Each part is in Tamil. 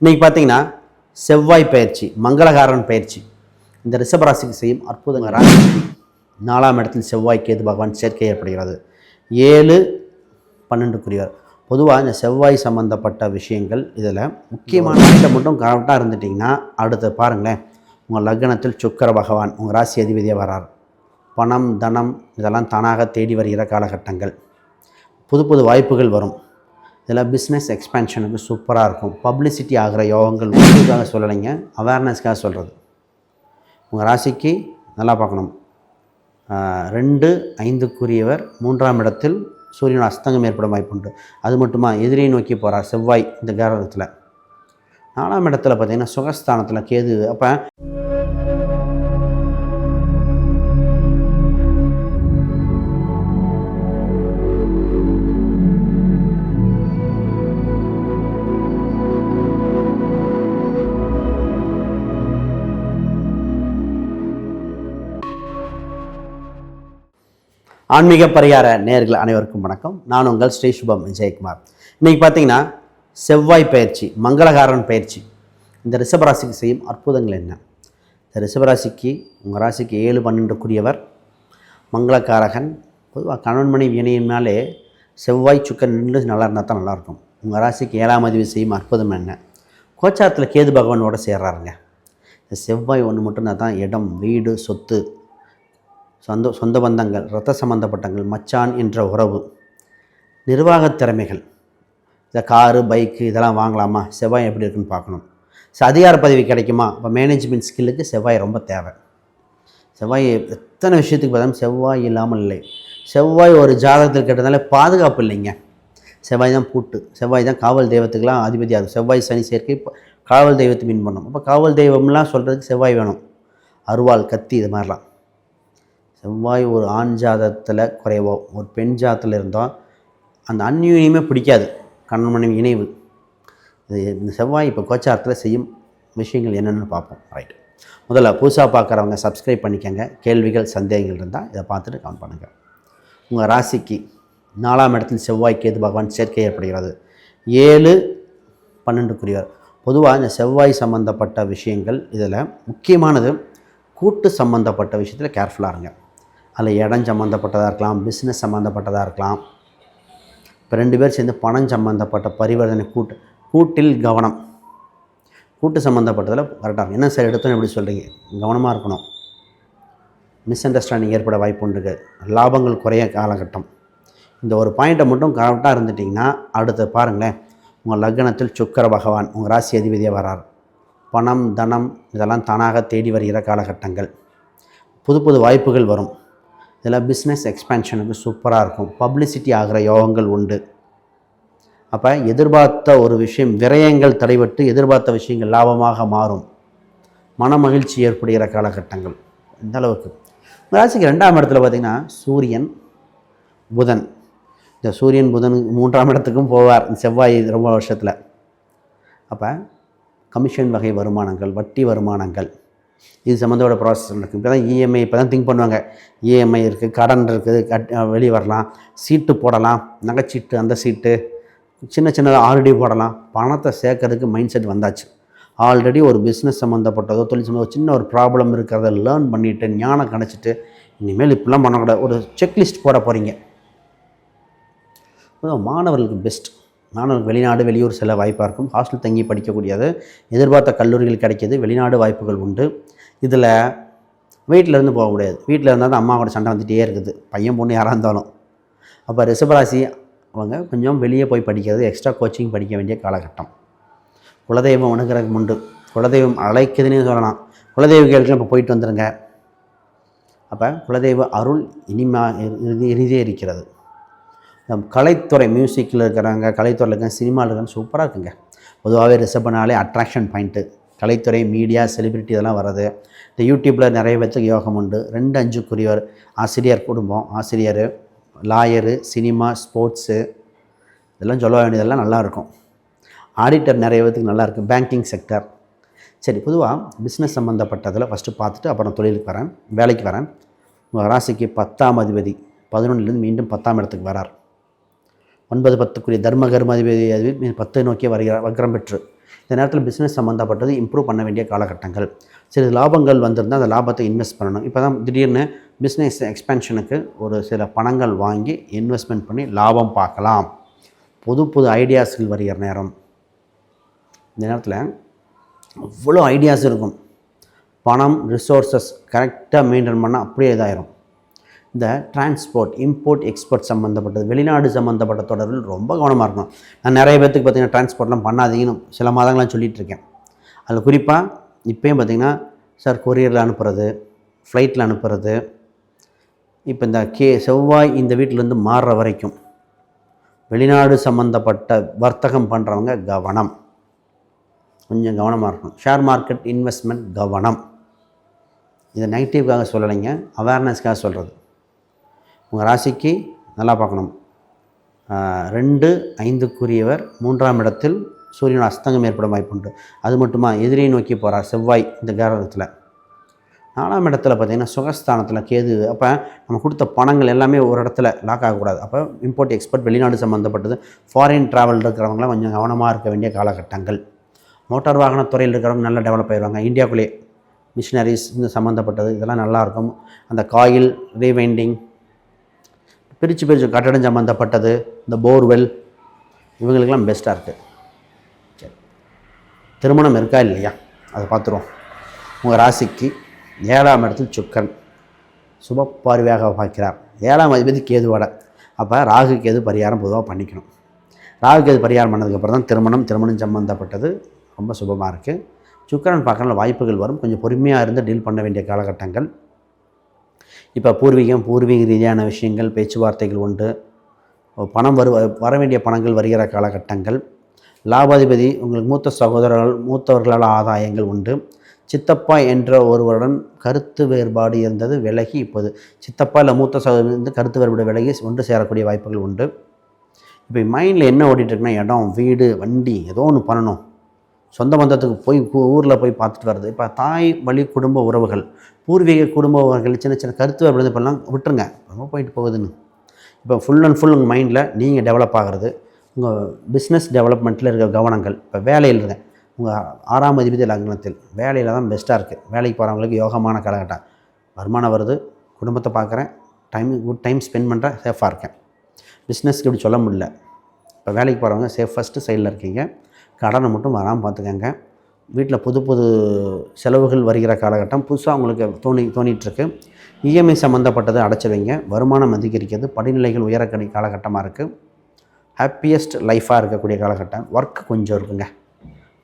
இன்றைக்கி பார்த்தீங்கன்னா செவ்வாய் பயிற்சி மங்களகாரன் பயிற்சி. இந்த ரிஷபராசிக்கு செய்யும் அற்புதங்கள் ராசி. நாலாம் இடத்தில் செவ்வாய் கேது பகவான் சேர்க்கை ஏற்படுகிறது. ஏழு பன்னெண்டுக்குரியவர். பொதுவாக இந்த செவ்வாய் சம்மந்தப்பட்ட விஷயங்கள் இதில் முக்கியமான ஐட்டம் மட்டும் கரெக்டாக இருந்துட்டிங்கன்னா அடுத்து பாருங்களேன். உங்கள் லக்னத்தில் சுக்கர பகவான் உங்கள் ராசி அதிபதியாக வரார் பணம் தனம் இதெல்லாம் தானாக தேடி வருகிற காலகட்டங்கள். புது புது வாய்ப்புகள் வரும். இதில் பிஸ்னஸ் எக்ஸ்பென்ஷனுக்கு சூப்பராக இருக்கும். பப்ளிசிட்டி ஆகிற யோகங்கள் உங்களுக்காக சொல்லலைங்க. அவேர்னஸ்க்காக சொல்கிறது உங்கள் ராசிக்கு நல்லா பார்க்கணும். ரெண்டு ஐந்துக்குரியவர் மூன்றாம் இடத்தில் சூரியன் அஸ்தங்கம் ஏற்படும் வாய்ப்புண்டு அது மட்டுமா எதிரியை நோக்கி போகிறார் செவ்வாய் இந்த கிரகத்தில். நாலாம் இடத்துல பார்த்திங்கன்னா சுகஸ்தானத்தில் கேது. அப்போ ஆன்மீக பரிகார நேர்கள் அனைவருக்கும் வணக்கம். நான் உங்கள் ஸ்ரீ சுபம் விஜயகுமார். இன்றைக்கி பார்த்தீங்கன்னா செவ்வாய் பயிற்சி மங்களகாரன் பயிற்சி. இந்த ரிஷபராசிக்கு செய்யும் அற்புதங்கள் என்ன? இந்த ரிஷபராசிக்கு உங்கள் ராசிக்கு ஏழு பன்னெண்டுக்குரியவர் மங்களகாரகன் பொதுவாக கணவன் மனைவி இணையினாலே செவ்வாய் சுக்கன் நின்று நல்லா இருந்தால் தான் நல்லாயிருக்கும். உங்கள் ராசிக்கு ஏழாம் அதிவு செய்யும் அற்புதம் என்ன? கோச்சாரத்தில் கேது பகவானோட சேர்றாருங்க. இந்த செவ்வாய் ஒன்று மட்டும்தான் தான் இடம் வீடு சொத்து. சொந்த சொந்த பந்தங்கள் ரத்த சம்பந்தப்பட்டங்கள் மச்சான் என்ற உறவு. நிர்வாகத் திறமைகள். இந்த காரு பைக்கு இதெல்லாம் வாங்கலாமா? செவ்வாய் எப்படி இருக்குன்னு பார்க்கணும். ஸோ அதிகார பதவி கிடைக்குமா? இப்போ மேனேஜ்மெண்ட் ஸ்கில்லுக்கு செவ்வாய் ரொம்ப தேவை. செவ்வாய் எத்தனை விஷயத்துக்கு பார்த்தாலும் செவ்வாய் இல்லாமல் இல்லை. செவ்வாய் ஒரு ஜாதகத்தில் கேட்டதால பாதுகாப்பு இல்லைங்க. செவ்வாய் தான் பூட்டு. செவ்வாய் தான் காவல் தெய்வத்துக்கெலாம் அதிபதியாகும் செவ்வாய் சனி சேர்க்கை காவல் தெய்வத்தை மீன் பண்ணும். அப்போ காவல் தெய்வம்லாம் சொல்கிறதுக்கு செவ்வாய் வேணும். அருவாள் கத்தி இது மாதிரிலாம். செவ்வாய் ஒரு ஆண் ஜாதத்தில் குறைவோ ஒரு பெண் ஜாதத்தில் இருந்தோ அந்த அந்யூன்யமே பிடிக்காது. கண்ணன் மனைவி இணைவு. இது இந்த செவ்வாய் இப்போ கோச்சாரத்தில் செய்யும் விஷயங்கள் என்னென்னு பார்ப்போம். ரைட் முதல்ல புதுசாக பார்க்குறவங்க சப்ஸ்கிரைப் பண்ணிக்கங்க. கேள்விகள் சந்தேகங்கள் இருந்தால் இதை பார்த்துட்டு கவுண்ட் பண்ணுங்கள் உங்கள் ராசிக்கு நாலாம் இடத்தில் செவ்வாய் கேது பகவான் சேர்க்கை ஏற்படுகிறது. ஏழு பன்னெண்டுக்குரியவர். பொதுவாக இந்த செவ்வாய் சம்மந்தப்பட்ட விஷயங்கள் இதில் முக்கியமானது கூட்டு சம்மந்தப்பட்ட விஷயத்தில் கேர்ஃபுல்லாக இருங்க. அதில் இடம் சம்மந்தப்பட்டதாக இருக்கலாம் பிஸ்னஸ் சம்மந்தப்பட்டதாக இருக்கலாம். இப்போ ரெண்டு பேர் சேர்ந்து பணம் சம்மந்தப்பட்ட பரிவர்த்தனை கூட்டு கூட்டில் கவனம். கூட்டு சம்மந்தப்பட்டதில் கரெக்டாக இருக்கும் என்ன சார் எடுத்தோம் எப்படி சொல்கிறீங்க கவனமாக இருக்கணும். மிஸ் அண்டர்ஸ்டாண்டிங் ஏற்பட வாய்ப்பு உண்டு. லாபங்கள் குறைய காலகட்டம். இந்த ஒரு பாயிண்ட்டை மட்டும் கரெக்டாக இருந்துட்டிங்கன்னா அடுத்து பாருங்களேன் உங்கள் லக்னத்தில் சுக்கர பகவான் உங்கள் ராசி அதிபதியாக வரார் பணம் தனம் இதெல்லாம் தானாக தேடி வருகிற காலகட்டங்கள். புது புது வாய்ப்புகள் வரும். இதில் பிஸ்னஸ் எக்ஸ்பேன்ஷனுக்கு சூப்பராக இருக்கும். பப்ளிசிட்டி ஆகிற யோகங்கள் உண்டு. அப்போ எதிர்பார்த்த ஒரு விஷயம் விரயங்கள் தடைபட்டு எதிர்பார்த்த விஷயங்கள் லாபமாக மாறும். மன மகிழ்ச்சி ஏற்படுகிற காலகட்டங்கள். இந்த அளவுக்கு. ராசிக்கு ரெண்டாம் இடத்துல பார்த்திங்கன்னா சூரியன் புதன். இந்த சூரியன் புதன் மூன்றாம் இடத்துக்கும் போவார். இந்த செவ்வாய் ரொம்ப வருஷத்தில். அப்போ கமிஷன் வகை வருமானங்கள் வட்டி வருமானங்கள். இது சம்மந்தோட ப்ராசஸ் இருக்குது இப்போ தான் இஎம்ஐ இப்போ தான் திங்க் பண்ணுவாங்க. இஎம்ஐ இருக்குது கடன் இருக்குது கட் வெளியே வரலாம் சீட்டு போடலாம் நகைச்சீட்டு அந்த சீட்டு சின்ன சின்னதாக ஆல்ரெடி போடலாம். பணத்தை சேர்க்கறதுக்கு மைண்ட் செட் வந்தாச்சு. ஆல்ரெடி ஒரு பிஸ்னஸ் சம்மந்தப்பட்டதோ தொழில் சம்மந்தம் சின்ன ஒரு ப்ராப்ளம் இருக்கிறத லேர்ன் பண்ணிவிட்டு ஞானம் கிடச்சிட்டு இனிமேல் இப்படிலாம் பண்ணக்கூடாது. ஒரு செக்லிஸ்ட் போட போகிறீங்க மாணவர்களுக்கு பெஸ்ட் மாணவர்கள் வெளிநாடு வெளியூர் செல்ல வாய்ப்பாக இருக்கும். ஹாஸ்டல் தங்கி படிக்கக்கூடியது எதிர்பார்த்த கல்லூரிகள் கிடைக்கிது வெளிநாடு வாய்ப்புகள் உண்டு. இதில் வீட்டில் இருந்து போக முடியாது. வீட்டில் இருந்தால் தான் அம்மா கூட சண்டை வந்துகிட்டே இருக்குது. பையன் பொண்ணு யாராக இருந்தாலும். அப்போ ரிஷபராசி அவங்க கொஞ்சம் வெளியே போய் படிக்கிறது எக்ஸ்ட்ரா கோச்சிங் படிக்க வேண்டிய காலகட்டம். குலதெய்வம் அணுகிறதுக்கு உண்டு. குலதெய்வம் அழைக்குதுன்னே சொல்லலாம். குலதெய்வ கோயிலுக்கு இப்போ போயிட்டு வந்துடுங்க அப்போ குலதெய்வ அருள் இனிமா இறுதி இறுதியே இருக்கிறது. கலைத்துறை மியூசிக்கில் இருக்கிறாங்க கலைத்துறையில் இருக்காங்க சினிமாவில் இருக்காங்க சூப்பராக இருக்குங்க. பொதுவாகவே ரிசர்வ்னாலே அட்ராக்ஷன் பாயிண்ட்டு கலைத்துறை மீடியா செலிபிரிட்டி இதெல்லாம் வர்றது. இந்த யூடியூப்பில் நிறைய பேர்த்துக்கு யோகம் உண்டு. ரெண்டு அஞ்சுக்குரியவர் ஆசிரியர் குடும்பம் ஆசிரியர் லாயரு சினிமா ஸ்போர்ட்ஸு இதெல்லாம் சொல்ல வேண்டியதெல்லாம் நல்லாயிருக்கும் ஆடிட்டர் நிறைய பேர்த்துக்கு நல்லாயிருக்கும் பேங்கிங் செக்டர் சரி பொதுவாக பிஸ்னஸ் சம்மந்தப்பட்டதில் ஃபஸ்ட்டு பார்த்துட்டு அப்புறம் தொழிலுக்கு வரேன். வேலைக்கு வரேன். உங்கள் ராசிக்கு பத்தாம் அதிபதி. பதினொன்றுலேருந்து மீண்டும் பத்தாம் இடத்துக்கு வரார். ஒன்பது பத்துக்குரிய தர்ம கர்ம அதிபதி பத்தை நோக்கி வருகிறார் வக்ரம் பெற்று. இந்த நேரத்தில் பிஸ்னஸ் சம்மந்தப்பட்டது இம்ப்ரூவ் பண்ண வேண்டிய காலகட்டங்கள். சில லாபங்கள் வந்திருந்தால் அந்த லாபத்தை இன்வெஸ்ட் பண்ணணும். இப்போ தான் திடீர்னு பிஸ்னஸ் எக்ஸ்பென்ஷனுக்கு ஒரு சில பணங்கள் வாங்கி இன்வெஸ்ட்மெண்ட் பண்ணி லாபம் பார்க்கலாம். புது புது ஐடியாஸ்கள் வருகிற நேரம். இந்த நேரத்தில் அவ்வளோ ஐடியாஸ் இருக்கும். பணம் ரிசோர்ஸஸ் கரெக்டாக மெயின்டைன் பண்ணால் அப்படியே இதாயிரும். இந்த டிரான்ஸ்போர்ட் இம்போர்ட் எக்ஸ்போர்ட் சம்மந்தப்பட்டது வெளிநாடு சம்மந்தப்பட்ட தொடர்பில் ரொம்ப கவனமாக இருக்கணும். நான் நிறைய பேர்த்துக்கு பார்த்தீங்கன்னா டிரான்ஸ்போர்ட்லாம் பண்ணாதீங்கன்னு சில மாதங்களாம் சொல்லிகிட்ருக்கேன் அதில் குறிப்பாக இப்போயும் பார்த்தீங்கன்னா சார் கொரியரில் அனுப்புறது ஃப்ளைட்டில் அனுப்புறது இப்போ இந்த கே செவ்வாய் இந்த வீட்டிலேருந்து மாறுற வரைக்கும் வெளிநாடு சம்மந்தப்பட்ட வர்த்தகம் பண்ணுறவங்க கவனம். கொஞ்சம் கவனமாக இருக்கணும். ஷேர் மார்க்கெட் இன்வெஸ்ட்மெண்ட் கவனம். இதை நெகட்டிவ்காக சொல்லலைங்க அவேர்னஸ்க்காக சொல்கிறது உங்கள் ராசிக்கு நல்லா பார்க்கணும். ரெண்டு ஐந்துக்குரியவர் மூன்றாம் இடத்தில் சூரியன் அஸ்தங்கம் ஏற்படும் வாய்ப்புண்டு அது மட்டுமா எதிரியை நோக்கி போகிறார் செவ்வாய் இந்த கிரகத்தில். நாலாம் இடத்துல பார்த்தீங்கன்னா சுகஸ்தானத்தில் கேது. அப்போ நம்ம கொடுத்த பணங்கள் எல்லாமே ஒரு இடத்துல லாக் ஆகக்கூடாது. அப்போ இம்போர்ட் எக்ஸ்போர்ட் வெளிநாடு சம்மந்தப்பட்டது ஃபாரின் ட்ராவல் இருக்கிறவங்களாம் கொஞ்சம் கவனமாக இருக்க வேண்டிய காலகட்டங்கள். மோட்டார் வாகன துறையில் இருக்கிறவங்க நல்லா டெவலப் ஆயிடுவாங்க இந்தியாக்குள்ளேயே மிஷினரிஸ் இந்த சம்மந்தப்பட்டது இதெல்லாம் நல்லாயிருக்கும் அந்த காயில் ரீவைண்டிங் பிரித்து பிரித்து கட்டடம் சம்மந்தப்பட்டது இந்த போர்வெல் இவங்களுக்கெல்லாம் பெஸ்ட்டாக இருக்குது சரி. திருமணம் இருக்கா இல்லையா? அதை பார்த்துருவோம். உங்கள் ராசிக்கு ஏழாம் இடத்தில் சுக்கன் சுப பார்வையாக பார்க்கிறார். ஏழாம் அதிபதி கேதுவோட அப்போ ராகு கேது பரிகாரம் பொதுவாக பண்ணிக்கணும். ராகு கேது பரிகாரம் பண்ணதுக்கப்புறம் தான் திருமணம் திருமணம் சம்மந்தப்பட்டது ரொம்ப சுபமாக இருக்குது சுக்கரன் பார்க்கறதுல வாய்ப்புகள் வரும். கொஞ்சம் பொறுமையாக இருந்து டீல் பண்ண வேண்டிய காலகட்டங்கள். இப்போ பூர்வீகம் பூர்வீக ரீதியான விஷயங்கள் பேச்சுவார்த்தைகள் உண்டு. பணம் வரு வர வேண்டிய பணங்கள் வருகிற காலகட்டங்கள். லாபாதிபதி உங்களுக்கு மூத்த சகோதரர்கள் மூத்தவர்களால் ஆதாயங்கள் உண்டு. சித்தப்பா என்ற ஒருவருடன் கருத்து வேறுபாடு இருந்தது விலகி இப்போது. சித்தப்பா இல்லை மூத்த சகோதரர் வந்து கருத்து வேறுபாடு விலகி ஒன்று சேரக்கூடிய வாய்ப்புகள் உண்டு. இப்போ மைண்டில் என்ன ஓடிட்டுருக்குன்னா இடம் வீடு வண்டி ஏதோ ஒன்று பண்ணணும். சொந்த பந்தத்துக்கு போய் ஊரில் போய் பார்த்துட்டு வர்றது. இப்போ தாய் வழி குடும்ப உறவுகள். பூர்வீக குடும்ப உறவுகள் சின்ன சின்ன கருத்து வேறுபாடு இப்போல்லாம் விட்டுருங்க. ரொம்ப போயிட்டு போகுதுன்னு. இப்போ ஃபுல் அண்ட் ஃபுல் உங்கள் மைண்டில் நீங்கள் டெவலப் ஆகிறது உங்கள் பிஸ்னஸ் டெவலப்மெண்ட்டில் இருக்கிற கவனங்கள். இப்போ வேலையில் இருங்க உங்கள் ஆறாம் அதிபதி லக்னத்தில். வேலையில் தான் பெஸ்ட்டாக இருக்குது வேலைக்கு போகிறவங்களுக்கு யோகமான காலகட்டம். வருமானம் வருது. குடும்பத்தை பார்க்குறேன். டைம் குட் டைம் ஸ்பெண்ட் பண்ணுறேன் சேஃபாக இருக்கேன். பிஸ்னஸ்க்கு இப்படி சொல்ல முடியல. இப்போ வேலைக்கு போகிறவங்க சேஃபஸ்ட்டு சைடில் இருக்கீங்க. கடனை மட்டும் வராமல் பார்த்துக்கங்க. வீட்டில் புது புது செலவுகள் வருகிற காலகட்டம் புதுசாக உங்களுக்கு தோணி தோணிகிட்ருக்கு இஎம்ஐ சம்மந்தப்பட்டது அடைச்சிடுவீங்க வருமானம் அதிகரிக்கிறது படிநிலைகள் உயரக்கூடிய காலகட்டமாக இருக்குது ஹாப்பியஸ்ட் லைஃபாக இருக்கக்கூடிய காலகட்டம். ஒர்க் கொஞ்சம் இருக்குங்க.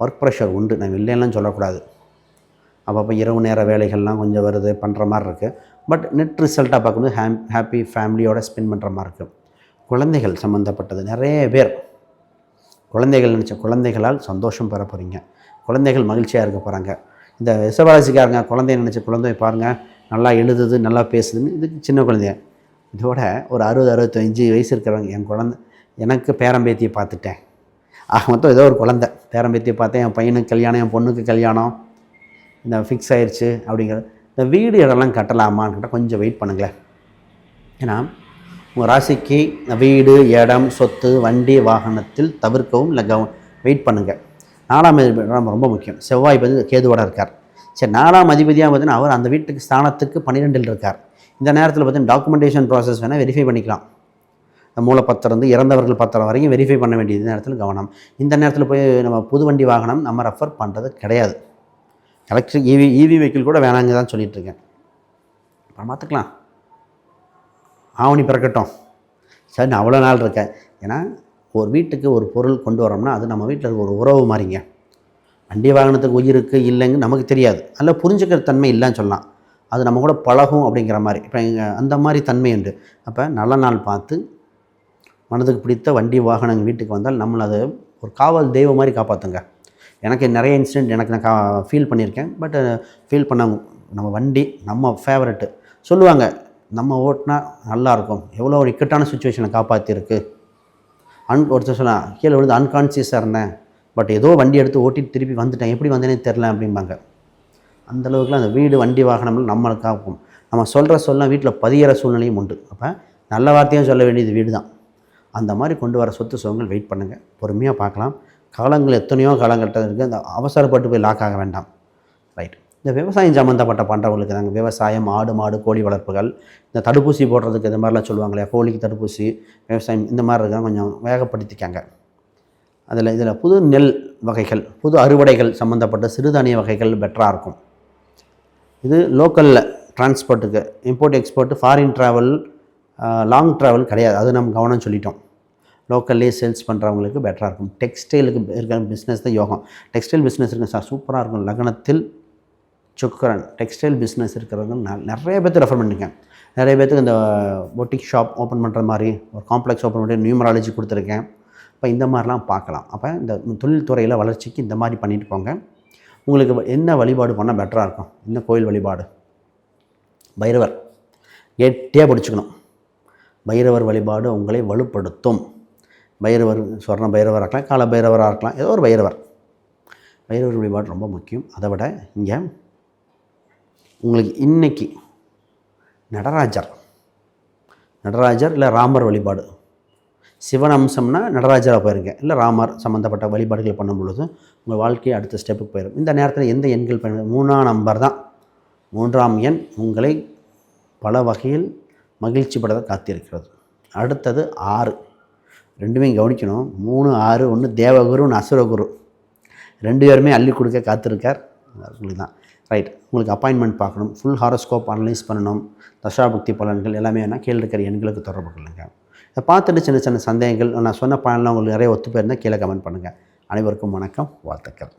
ஒர்க் ப்ரெஷர் உண்டு. நான் இல்லைன்னா சொல்லக்கூடாது. அப்பப்போ இரவு நேர வேலைகள்லாம் கொஞ்சம் வருது பண்ணுற மாதிரி இருக்குது பட் நெட் ரிசல்ட்டாக பார்க்கும்போது ஹேம் ஹாப்பி ஃபேமிலியோட ஸ்பெண்ட் பண்ணுற மாதிரி இருக்குது குழந்தைகள் சம்மந்தப்பட்டது நிறைய பேர் குழந்தைகள் நினச்ச குழந்தைகளால் சந்தோஷம் பெற போகிறீங்க குழந்தைகள் மகிழ்ச்சியாக இருக்க போகிறாங்க இந்த விசவராசிக்காரங்க குழந்தைய நினச்ச குழந்தைய பாருங்கள் நல்லா எழுதுது நல்லா பேசுதுன்னு இதுக்கு சின்ன குழந்தைய. இதோட ஒரு அறுபது அறுபத்தஞ்சு வயசு இருக்கிறவங்க என் குழந்தை எனக்கு பேரம்பேத்தியை பார்த்துட்டேன். ஆக மொத்தம் ஏதோ ஒரு குழந்தை. பேரம்பேத்தியை பார்த்தேன் என் பையனுக்கு கல்யாணம் என் பொண்ணுக்கு கல்யாணம். இந்த ஃபிக்ஸ் ஆயிடுச்சு அப்படிங்கிறது இந்த வீடு இடம்லாம் கட்டலாமான்னு கேட்டால் கொஞ்சம் வெயிட் பண்ணுங்களேன். ஏன்னா உங்கள் ராசிக்கு வீடு இடம் சொத்து வண்டி வாகனத்தில் தவிர்க்கவும் இல்லை கவ வெயிட் பண்ணுங்கள் நாலாம் அதிபதி ரொம்ப முக்கியம். செவ்வாய் வந்து கேதுவோட இருக்கார். சரி நாலாம் அதிபதியாக பார்த்தீங்கன்னா அவர் அந்த வீட்டுக்கு ஸ்தானத்துக்கு பன்னிரெண்டில் இருக்கார். இந்த நேரத்தில் பார்த்தீங்கன்னா டாக்குமெண்டேஷன் ப்ராசஸ் வேணால் வெரிஃபை பண்ணிக்கலாம். மூலப்பத்திரம் வந்து இறந்தவர்கள் பத்திரம் வரைக்கும் வெரிஃபை பண்ண வேண்டியது இந்த நேரத்தில் கவனம். இந்த நேரத்தில் போய் நம்ம புது வண்டி வாகனம் நம்ம ரெஃபர் பண்ணுறது கிடையாது. எலக்ட்ரிக் இவி இவி வெஹிக்கிள் கூட வேணாங்க தான் சொல்லிகிட்ருக்கேன் அப்புறம் பார்த்துக்கலாம். ஆவணி பிறக்கட்டும். சரி நான் அவ்வளோ நாள் இருக்கேன் ஏன்னா ஒரு வீட்டுக்கு ஒரு பொருள் கொண்டு வரோம்னா அது நம்ம வீட்டில் ஒரு உறவு மாதிரிங்க. வண்டி வாகனத்துக்கு உயிருக்கு இல்லைங்க நமக்கு தெரியாது. அல்ல புரிஞ்சுக்கிற தன்மை இல்லைன்னு சொல்லலாம். அது நம்ம கூட பழகும் அப்படிங்கிற மாதிரி. இப்போ எங்கள் அந்த மாதிரி தன்மை உண்டு. அப்போ நல்ல நாள் பார்த்து மனதுக்கு பிடித்த வண்டி வாகனங்கள் வீட்டுக்கு வந்தால் நம்மளை அது ஒரு காவல் தெய்வம் மாதிரி காப்பாற்றுங்க எனக்கு நிறைய இன்சிடெண்ட் எனக்கு நான் கா ஃபீல் பண்ணியிருக்கேன். பட் ஃபீல் பண்ண நம்ம வண்டி நம்ம ஃபேவரெட்டு சொல்லுவாங்க நம்ம ஓட்டினா நல்லாயிருக்கும். எவ்வளோ ஒரு இக்கட்டான சுச்சுவேஷனை காப்பாற்றிருக்கு அன் ஒருத்தர் சொன்னா கீழே விழுந்து அன்கான்சியஸாக இருந்தேன். பட் ஏதோ வண்டி எடுத்து ஓட்டிட்டு திருப்பி வந்துட்டேன். எப்படி வந்தேனே தெரில அப்படிம்பாங்க. அந்த அளவுக்குலாம் அந்த வீடு வண்டி வாகனம்லாம் நம்மளுக்கு காக்கும் நம்ம சொல்கிற சொல்ல வீட்டில் பதிகிற சூழ்நிலையும் உண்டு. அப்போ நல்ல வார்த்தையும் சொல்ல வேண்டியது வீடு தான் அந்த மாதிரி கொண்டு வர சொத்து சுகங்கள் வெயிட் பண்ணுங்கள் பொறுமையாக பார்க்கலாம். காலங்கள் எத்தனையோ காலங்கட்டம் இருக்குது அந்த அவசரப்பட்டு போய் லாக் ஆக வேண்டாம். ரைட் இந்த விவசாயம் சம்மந்தப்பட்ட பண்ணுறவங்களுக்கு தாங்க. விவசாயம் ஆடு மாடு கோழி வளர்ப்புகள் இந்த தடுப்பூசி போடுறதுக்கு இந்த மாதிரிலாம் சொல்லுவாங்க இல்லையா கோழிக்கு தடுப்பூசி விவசாயம் இந்த மாதிரி இருக்க கொஞ்சம் வேகப்படுத்திக்காங்க. அதில் இதில் புது நெல் வகைகள் புது அறுவடைகள் சம்மந்தப்பட்ட சிறுதானிய வகைகள் பெட்டராக இருக்கும். இது லோக்கலில் டிரான்ஸ்போர்ட்டுக்கு import export foreign travel long travel கிடையாது. அது நம்ம கவனம் சொல்லிட்டோம். லோக்கல்லே சேல்ஸ் பண்ணுறவங்களுக்கு பெட்டராக இருக்கும். டெக்ஸ்டைலுக்கு இருக்கிற பிஸ்னஸ் தான் யோகம். டெக்ஸ்டைல் பிஸ்னஸ் இருக்குது சார் சூப்பராக இருக்கும். லக்னத்தில் சுக்கரன் டெக்ஸ்டைல் பிஸ்னஸ் இருக்கிறவங்க நான் நிறைய பேர்த்து ரெஃபர் பண்ணியிருக்கேன் நிறைய பேர்த்துக்கு இந்த பொட்டிக் ஷாப் ஓப்பன் பண்ணுற மாதிரி ஒரு காம்ப்ளெக்ஸ் ஓப்பன் பண்ணி நியூமராலஜி கொடுத்துருக்கேன். இப்போ இந்த மாதிரிலாம் பார்க்கலாம். அப்போ இந்த தொழில்துறையில் வளர்ச்சிக்கு இந்த மாதிரி பண்ணிட்டு போங்க. உங்களுக்கு வ- என்ன வழிபாடு பண்ணால் பெட்டராக இருக்கும்? என்ன கோயில் வழிபாடு? பைரவர். கெட்டியாக பிடிச்சிக்கணும். பைரவர் வழிபாடு உங்களை வலுப்படுத்தும். பைரவர் சொர்ண பைரவராக இருக்கலாம் கால பைரவராக இருக்கலாம் ஏதோ ஒரு பைரவர். பைரவர் வழிபாடு ரொம்ப முக்கியம். அதை விட இங்கே உங்களுக்கு இன்னைக்கு நடராஜர். நடராஜர் இல்லை ராமர் வழிபாடு. சிவன் அம்சம்னா நடராஜராக போயிருங்க. இல்லை ராமர் சம்மந்தப்பட்ட வழிபாடுகள் பண்ணும் பொழுது உங்கள் வாழ்க்கையை அடுத்த ஸ்டெப்புக்கு போயிடும் இந்த நேரத்தில் எந்த எண்கள் பயன் மூணாம் நம்பர் தான். மூன்றாம் எண் உங்களை பல வகையில் மகிழ்ச்சி காத்திருக்கிறது. அடுத்தது ஆறு. ரெண்டுமே கவனிக்கணும். மூணு ஆறு ஒன்று தேவகுரு ஒன்று அசுரகுரு. ரெண்டு பேருமே அள்ளி கொடுக்க காத்திருக்கார். உங்களுக்கு தான் ரைட் உங்களுக்கு அப்பாயின்மெண்ட் பார்க்கணும். ஃபுல் ஹாரோஸ்கோப் அனலைஸ் பண்ணணும். தசாபக்தி பலன்கள் எல்லாமே வேணால் கீழே இருக்கிற எண்களுக்கு தொடர்பு கொள்ளுங்க. இதை பார்த்துட்டு சின்ன சின்ன சந்தேகங்கள் நான் சொன்ன பலன்லாம் உங்களுக்கு நிறைய ஒத்து போயிருந்தால் கீழே கமெண்ட் பண்ணுங்கள் அனைவருக்கும் வணக்கம். வாழ்த்துக்கள்.